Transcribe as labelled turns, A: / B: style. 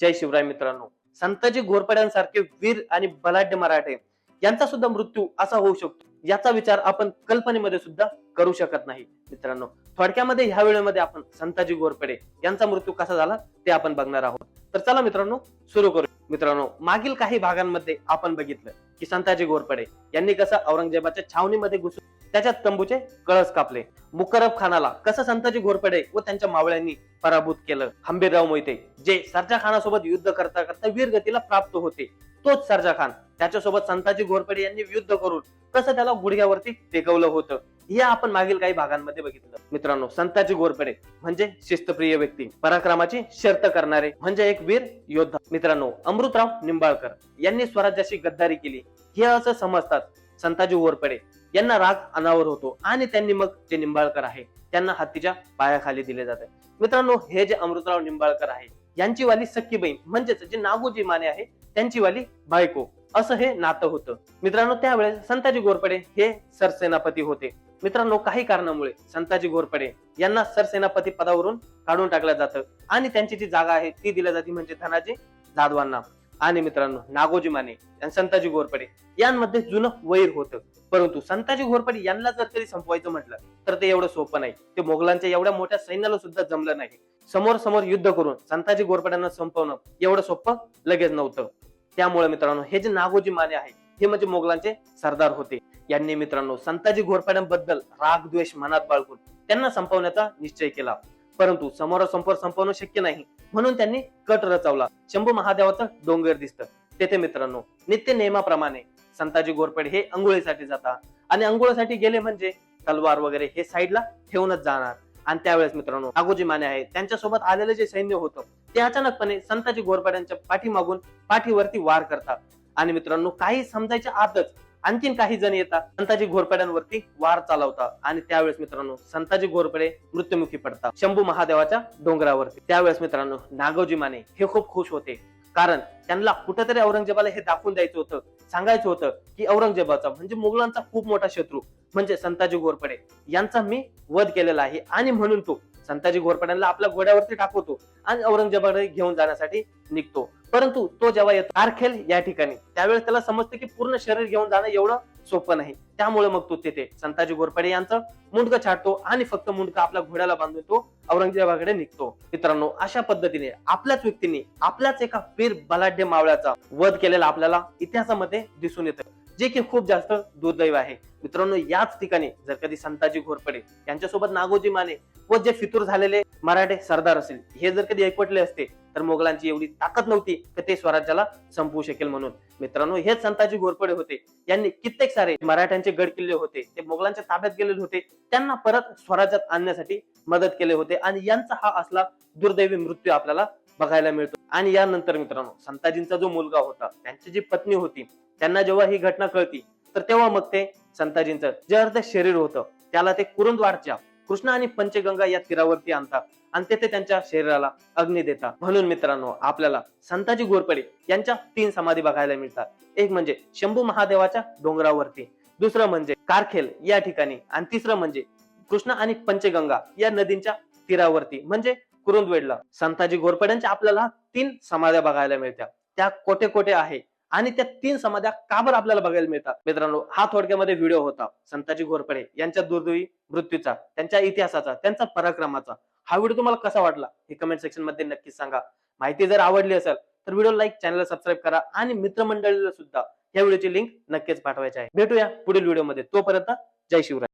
A: जय शिवराय मित्रांनो. संताजी घोरपड्यांसारखे वीर आणि बलाढ्य मराठे यांचा सुद्धा मृत्यू असा होऊ शकतो याचा विचार आपण कल्पनेमध्ये सुद्धा करू शकत नाही. मित्रांनो थोडक्यामध्ये ह्या वेळेमध्ये आपण संताजी घोरपडे यांचा मृत्यू कसा झाला ते आपण बघणार आहोत. तर चला मित्रांनो सुरू करू. मित्रांनो मागील काही भागांमध्ये आपण बघितलं की संताजी घोरपडे यांनी कसं औरंगजेबाच्या छावणीमध्ये घुसून त्याच्या तंबूचे कळस कापले. मुकरब खानाला कसं संताजी घोरपडे व त्यांच्या मावळ्यांनी पराभूत केलं? हंबीरराव मोहिते जे सरजा खानासोबत युद्ध करता करता वीरगतीला प्राप्त होते तोच सरजा खान त्याच्यासोबत संताजी घोरपडे यांनी युद्ध करून कसं त्याला गुडघ्यावरती टेकवलं होतं? हे आपण मागील काही भागांमध्ये बघितलं. मित्रांनो संताजी घोरपडे म्हणजे शिस्तप्रिय व्यक्ती पराक्रमाची शर्त करणारे म्हणजे एक वीर योद्धा. मित्रांनो अमृतराव निंबाळकर यांनी स्वराज्याशी गद्दारी केली. हे असं समजतात संताजी घोरपडे. यांना राग अनावर होतो आणि त्यांनी मग जे निंबाळकर आहे त्यांना हत्तीच्या पायाखाली दिले जाते. मित्रांनो हे जे अमृतराव निंबाळकर आहे यांची वाली सख्खी बहीण म्हणजेच जे नागोजी माने आहे त्यांची वाली बायको असं हे नातं होतं. मित्रांनो त्यावेळेस संताजी घोरपडे हे सरसेनापती होते. मित्रांनो काही कारणामुळे संताजी घोरपडे यांना सरसेनापती पदावरून काढून टाकलं जातं. आणि त्यांची जी जागा आहे ती दिल्या जाते म्हणजे धनाजी जाधवांना. आणि मित्रांनो नागोजी माने आणि संताजी घोरपडे यांमध्ये जुनं वैर होतं. परंतु संताजी घोरपडे यांना जर तरी संपवायचं म्हटलं तर ते एवढं सोपं नाही. ते मोगलांच्या एवढ्या मोठ्या सैन्याला सुद्धा जमलं नाही. समोर समोर युद्ध करून संताजी घोरपड्यांना संपवणं एवढं सोपं लगेच नव्हतं. त्यामुळे मित्रांनो हे जे नागोजी माने आहे हे म्हणजे मोगलांचे सरदार होते. यांनी मित्रांनो संताजी घोरपड्यांबद्दल राग द्वेष मनात बाळगून त्यांना संपवण्याचा निश्चय केला. परंतु समोरासमोर संपवणं शक्य नाही. म्हणून त्यांनी कट रचवला. शंभू महादेवाचं डोंगर दिसतं. तेथे मित्रांनो नित्य नियमाप्रमाणे संताजी घोरपडे हे अंघोळीसाठी जातात. आणि अंघोळीसाठी गेले म्हणजे तलवार वगैरे हे साईडला ठेवूनच जाणार. आणि त्यावेळेस मित्रांनो आगोजी माने आहे त्यांच्यासोबत आलेलं जे सैन्य होतं ते अचानकपणे संताजी घोरपड्यांच्या पाठीमागून पाठीवरती वार करतात. आणि मित्रांनो काही समजायच्या आतच आणखीन काही जण येतात. संताजी घोरपड्यांवरती वार चालवतात. आणि त्यावेळेस मित्रांनो संताजी घोरपडे मृत्युमुखी पडतात. शंभू महादेवाच्या डोंगरावरती. त्यावेळेस मित्रांनो नागोजी माने हे खूप खुश होते. कारण त्यांना कुठेतरी औरंगजेबाला हे दाखवून द्यायचं होतं सांगायचं होतं की औरंगजेबाचा म्हणजे मुघलांचा खूप मोठा शत्रू म्हणजे संताजी घोरपडे. यांचा मी वध केलेला आहे. आणि म्हणून तो संताजी घोरपड्यांना आपल्या घोड्यावरती टाकवतो आणि औरंगजेबाकडे घेऊन जाण्यासाठी निघतो. परंतु तो जेव्हा येतो आरखेल या ठिकाणी त्यावेळेस त्याला समजतं की पूर्ण शरीर घेऊन जाणं एवढं सोपं नाही. त्यामुळे मग तो तिथे संताजी घोरपडे यांचं मुंडकं छाटतो आणि फक्त मुंडकं आपल्या घोड्याला बांधून तो औरंगजेबाकडे निघतो. मित्रांनो अशा पद्धतीने आपल्याच व्यक्तीने आपल्याच एका वीर बलाढ्य मावळ्याचा वध केलेला आपल्याला इतिहासामध्ये दिसून येतं जे की खूप जास्त दुर्दैव आहे. मित्रांनो याच ठिकाणी जर कधी संताजी घोरपडे यांच्यासोबत नागोजी माने व जे फितूर झालेले मराठे सरदार असेल हे जर कधी एकवटले असते तर मोगलांची एवढी ताकद नव्हती की ते स्वराज्याला संपवू शकेल म्हणून. मित्रांनो हेच संताजी घोरपडे होते. यांनी कित्येक सारे मराठ्यांचे गड किल्ले होते ते मोगलांच्या ताब्यात गेलेले होते. त्यांना परत स्वराज्यात आणण्यासाठी मदत केले होते आणि यांचा हा असला दुर्दैवी मृत्यू आपल्याला बघायला मिळतो. आणि यानंतर मित्रांनो संताजींचा जो मुलगा होता त्यांची जी पत्नी होती त्यांना जेव्हा ही घटना कळती तर तेव्हा मग ते संताजींचं जे अर्ध शरीर होतं त्याला ते कुरुंदवाडच्या कृष्ण आणि पंचगंगा या तीरावरती आणतात आणि तेथे त्यांच्या शरीराला अग्नी देतात. म्हणून मित्रांनो आपल्याला संताजी घोरपडे यांच्या तीन समाधी बघायला मिळतात. एक म्हणजे शंभू महादेवाच्या डोंगरावरती. दुसरं म्हणजे कारखेल या ठिकाणी. आणि तिसरं म्हणजे कृष्ण आणि पंचगंगा या नदींच्या तीरावरती. म्हणजे कुरुंदवेडला. संताजी घोरपड्यांच्या आपल्याला तीन समाध्या बघायला मिळतात. त्या कोठे कोठे आहे? आणि त्या तीन समाध्या का बरं आपल्याला बघायला मिळतात? मित्रांनो हा थोडक्यामध्ये व्हिडिओ होता. संताजी घोरपडे यांच्या दुर्दैवी मृत्यूचा त्यांच्या इतिहासाचा त्यांचा पराक्रमाचा. हा व्हिडिओ तुम्हाला कसा वाटला? हे कमेंट सेक्शनमध्ये नक्कीच सांगा. माहिती जर आवडली असेल तर व्हिडिओ लाईक चॅनल सबस्क्राईब करा आणि मित्रमंडळीला सुद्धा. या व्हिडिओची लिंक नक्कीच पाठवायची आहे. भेटूया पुढील व्हिडिओमध्ये तोपर्यंत जय शिवराय.